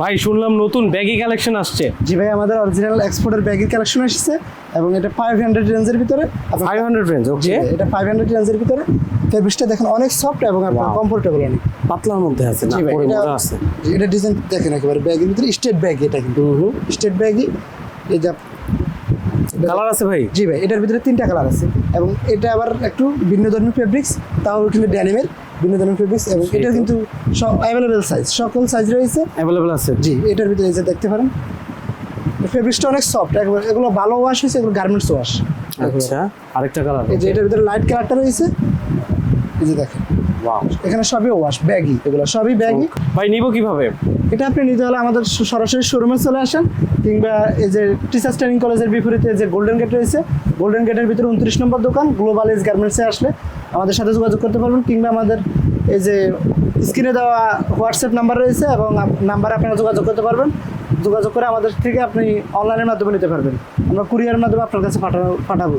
ভাই শুনলাম নতুন ব্যাগি কালেকশন আসছে। জি ভাই আমাদের অরিজিনাল এক্সপোর্টের ব্যাগি কালেকশন এসেছে এবং এটা ফাইভ হান্ড্রেড রেঞ্জের ভিতরে। ফাইভ হান্ড্রেড রেঞ্জ ওকে এটা ফাইভ হান্ড্রেড রেঞ্জের ভিতরে। ফেব্রিক্সটা দেখেন অনেক সফট এবং আপনার কমফোর্টেবল অনেক পাতলার মধ্যে আছে না? পরে মজা আছে। এটা ডিজাইন দেখেন একেবারে ব্যাগের ভিতরে স্টেট ব্যাগ এটা কিন্তু। স্টেট ব্যাগই এই যা কালার আছে ভাই? জি ভাই এটার ভিতরে তিনটা কালার আছে। এবং এটা আবার একটু ভিন্ন ধরনের ফেব্রিক্স তাও কিন্তু ড্যানিমের ভিন্ন ধরনের ফেব্রিক্স এবং এটা কিন্তু সব অ্যাভেলেবেল সাইজ সকল সাইজ রয়েছে। অ্যাভেলেবল আছে। জি এটার ভিতরে এই যে দেখতে পারেন। ফেব্রিক্সটা অনেক সফট একবার এগুলো ভালো ওয়াশ হয়েছে এগুলো গার্মেন্টস ওয়াশ আচ্ছা আরেকটা কালার এই যে এটার ভিতরে লাইট কালারটা রয়েছে। এই যে দেখেন। এখানে সবই ওয়াশ ব্যাগই এগুলো সবই ব্যাগই ভাই নিব কীভাবে? এটা আপনি নিতে হলে আমাদের সরাসরি শোরুমে চলে আসেন কিংবা এই যে টিচার্স ট্রেনিং কলেজের বিপরীতে যে গোল্ডেন গেট রয়েছে গোল্ডেন গেটের ভিতরে উনত্রিশ নম্বর দোকান গ্লোবাল এজ গার্মেন্টসে আসলে আমাদের সাথে যোগাযোগ করতে পারবেন কিংবা আমাদের এই যে স্ক্রিনে দেওয়া হোয়াটসঅ্যাপ নাম্বার রয়েছে এবং নাম্বারে আপনারা যোগাযোগ করতে পারবেন। যোগাযোগ করে আমাদের থেকে আপনি অনলাইনের মাধ্যমে নিতে পারবেন। আমরা কুরিয়ারের মাধ্যমে আপনার কাছে পাঠানো পাঠাবো।